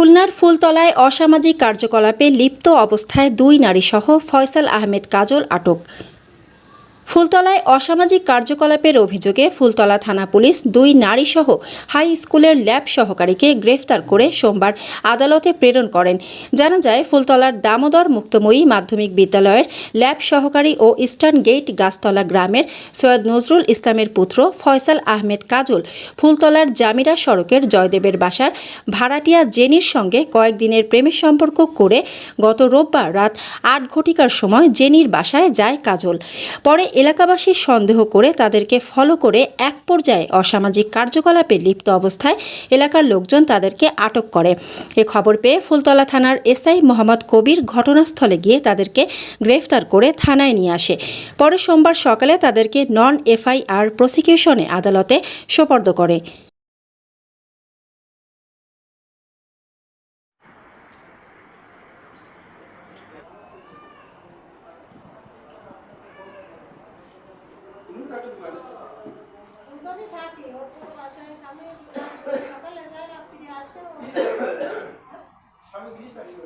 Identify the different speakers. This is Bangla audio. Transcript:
Speaker 1: খুলনার ফুলতলায় অসামাজিক কার্যকলাপে লিপ্ত অবস্থায় দুই নারীসহ ফয়সাল আহমেদ কাজল আটক। ফুলতলায় অসামাজিক কার্যকলাপের অভিযোগে ফুলতলা থানা পুলিশ দুই নারীসহ হাই স্কুলের ল্যাব সহকারীকে গ্রেফতার করে সোমবার আদালতে প্রেরণ করেন। জানা যায়, ফুলতলার দামোদর মুক্তময়ী মাধ্যমিক বিদ্যালয়ের ল্যাব সহকারী ও ইস্টার্ন গেট গাছতলা গ্রামের সৈয়দ নজরুল ইসলামের পুত্র ফয়সাল আহমেদ কাজল ফুলতলার জামিরা সড়কের জয়দেবের বাসার ভাড়াটিয়া জেনির সঙ্গে কয়েকদিনের প্রেমের সম্পর্ক করে গত রোববার রাত আট ঘটিকার সময় জেনির বাসায় যায় কাজল। পরে এলাকাবাসী সন্দেহ করে তাদেরকে ফলো করে এক পর্যায়ে অসামাজিক কার্যকলাপে লিপ্ত অবস্থায় এলাকার লোকজন তাদেরকে আটক করে। এ খবর পেয়ে ফুলতলা থানার এসআই মোহাম্মদ কবির ঘটনাস্থলে গিয়ে তাদেরকে গ্রেফতার করে থানায় নিয়ে আসে। পরে সোমবার সকালে তাদেরকে নন এফআইআর প্রসিকিউশনে আদালতে সোপর্দ করে। আমি বিশ তারিখ